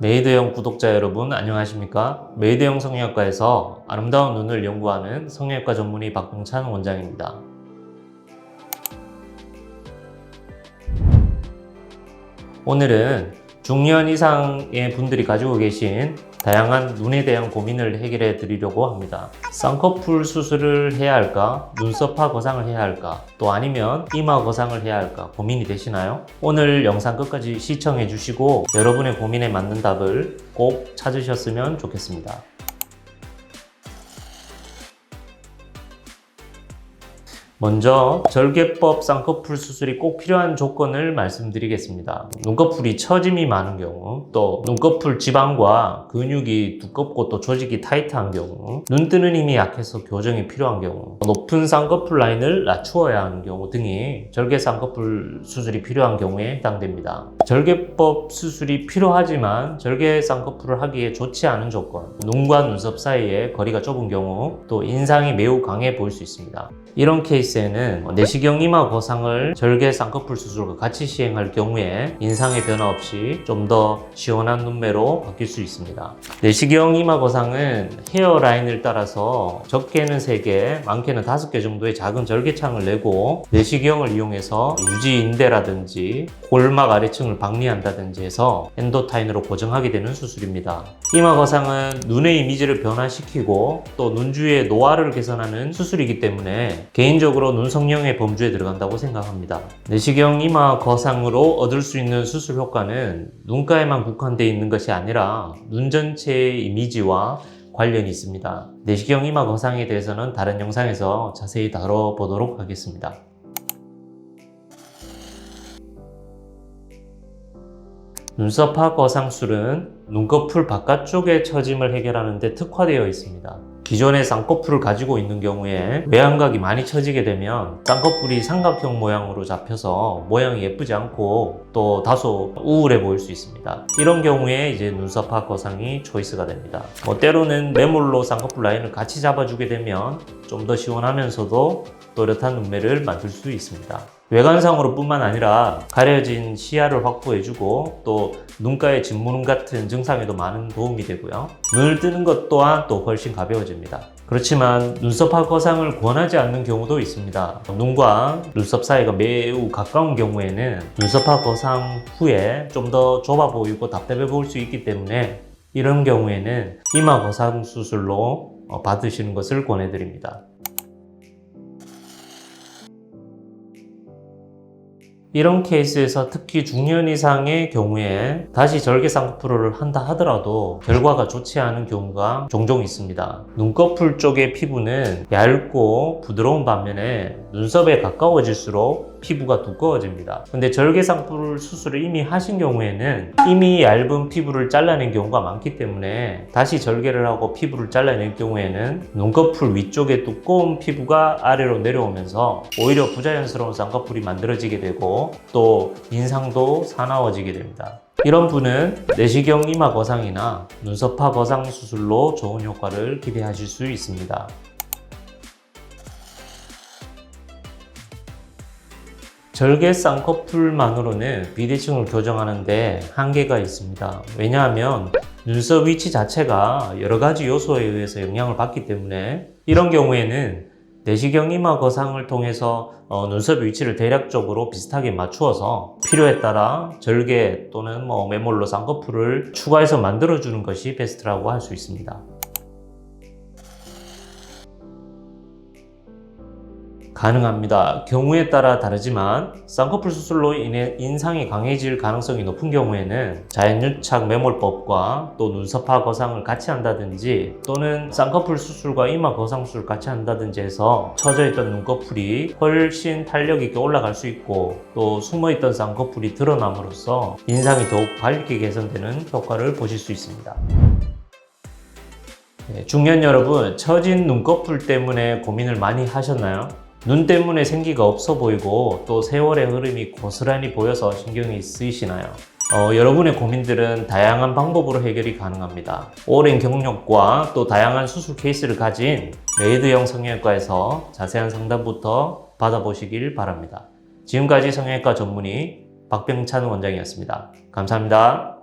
메이드형 구독자 여러분 안녕하십니까? 메이드형 성형외과에서 아름다운 눈을 연구하는 성형외과 전문의 박병찬 원장입니다. 오늘은 중년 이상의 분들이 가지고 계신 다양한 눈에 대한 고민을 해결해 드리려고 합니다. 쌍꺼풀 수술을 해야 할까? 눈썹화 거상을 해야 할까? 또 아니면 이마 거상을 해야 할까? 고민이 되시나요? 오늘 영상 끝까지 시청해 주시고 여러분의 고민에 맞는 답을 꼭 찾으셨으면 좋겠습니다. 먼저 절개법 쌍꺼풀 수술이 꼭 필요한 조건을 말씀드리겠습니다. 눈꺼풀이 처짐이 많은 경우, 또 눈꺼풀 지방과 근육이 두껍고 또 조직이 타이트한 경우, 눈 뜨는 힘이 약해서 교정이 필요한 경우, 높은 쌍꺼풀 라인을 낮추어야 하는 경우 등이 절개 쌍꺼풀 수술이 필요한 경우에 해당됩니다. 절개법 수술이 필요하지만 절개 쌍꺼풀을 하기에 좋지 않은 조건, 눈과 눈썹 사이에 거리가 좁은 경우, 또 인상이 매우 강해 보일 수 있습니다. 이런 케이스 에는 내시경 이마 거상을 절개 쌍꺼풀 수술과 같이 시행할 경우에 인상의 변화 없이 좀 더 시원한 눈매로 바뀔 수 있습니다. 내시경 이마 거상은 헤어 라인을 따라서 적게는 3개, 많게는 5개 정도의 작은 절개창을 내고 내시경을 이용해서 유지 인대라든지 골막 아래층을 박리한다든지 해서 엔도타인으로 고정하게 되는 수술입니다. 이마 거상은 눈의 이미지를 변화시키고 또 눈 주위의 노화를 개선하는 수술이기 때문에 개인적으로 눈 성형의 범주에 들어간다고 생각합니다. 내시경 이마 거상으로 얻을 수 있는 수술 효과는 눈가에만 국한되어 있는 것이 아니라 눈 전체의 이미지와 관련이 있습니다. 내시경 이마 거상에 대해서는 다른 영상에서 자세히 다뤄보도록 하겠습니다. 눈썹화 거상술은 눈꺼풀 바깥쪽의 처짐을 해결하는 데 특화되어 있습니다. 기존의 쌍꺼풀을 가지고 있는 경우에 외양각이 많이 처지게 되면 쌍꺼풀이 삼각형 모양으로 잡혀서 모양이 예쁘지 않고 또 다소 우울해 보일 수 있습니다. 이런 경우에 이제 눈썹화 거상이 초이스가 됩니다. 뭐 때로는 매몰로 쌍꺼풀 라인을 같이 잡아주게 되면 좀 더 시원하면서도 또렷한 눈매를 만들 수 있습니다. 외관상으로 뿐만 아니라 가려진 시야를 확보해주고 또 눈가의 진무름 같은 증상에도 많은 도움이 되고요. 눈을 뜨는 것 또한 또 훨씬 가벼워집니다. 그렇지만 눈썹화 거상을 권하지 않는 경우도 있습니다. 눈과 눈썹 사이가 매우 가까운 경우에는 눈썹화 거상 후에 좀 더 좁아 보이고 답답해 보일 수 있기 때문에 이런 경우에는 이마 거상 수술로 어, 받으시는 것을 권해드립니다. 이런 케이스에서 특히 중년 이상의 경우에 다시 절개 쌍꺼풀을 한다 하더라도 결과가 좋지 않은 경우가 종종 있습니다. 눈꺼풀 쪽의 피부는 얇고 부드러운 반면에 눈썹에 가까워질수록 피부가 두꺼워집니다. 근데 절개 쌍꺼풀 수술을 이미 하신 경우에는 이미 얇은 피부를 잘라낸 경우가 많기 때문에 다시 절개를 하고 피부를 잘라낼 경우에는 눈꺼풀 위쪽의 두꺼운 피부가 아래로 내려오면서 오히려 부자연스러운 쌍꺼풀이 만들어지게 되고 또 인상도 사나워지게 됩니다. 이런 분은 내시경 이마 거상이나 눈썹화 거상 수술로 좋은 효과를 기대하실 수 있습니다. 절개 쌍꺼풀만으로는 비대칭을 교정하는데 한계가 있습니다. 왜냐하면 눈썹 위치 자체가 여러 가지 요소에 의해서 영향을 받기 때문에 이런 경우에는 내시경 이마 거상을 통해서 어, 눈썹 위치를 대략적으로 비슷하게 맞추어서 필요에 따라 절개 또는 뭐 매몰로 쌍꺼풀을 추가해서 만들어주는 것이 베스트라고 할 수 있습니다. 가능합니다. 경우에 따라 다르지만 쌍꺼풀 수술로 인해 인상이 강해질 가능성이 높은 경우에는 자연유착 매몰법과 또 눈썹화 거상을 같이 한다든지 또는 쌍꺼풀 수술과 이마 거상 수술 같이 한다든지 해서 처져 있던 눈꺼풀이 훨씬 탄력 있게 올라갈 수 있고 또 숨어 있던 쌍꺼풀이 드러남으로써 인상이 더욱 밝게 개선되는 효과를 보실 수 있습니다. 네, 중년 여러분, 처진 눈꺼풀 때문에 고민을 많이 하셨나요? 눈 때문에 생기가 없어 보이고 또 세월의 흐름이 고스란히 보여서 신경이 쓰이시나요? 어, 여러분의 고민들은 다양한 방법으로 해결이 가능합니다. 오랜 경력과 또 다양한 수술 케이스를 가진 메이드형 성형외과에서 자세한 상담부터 받아보시길 바랍니다. 지금까지 성형외과 전문의 박병찬 원장이었습니다. 감사합니다.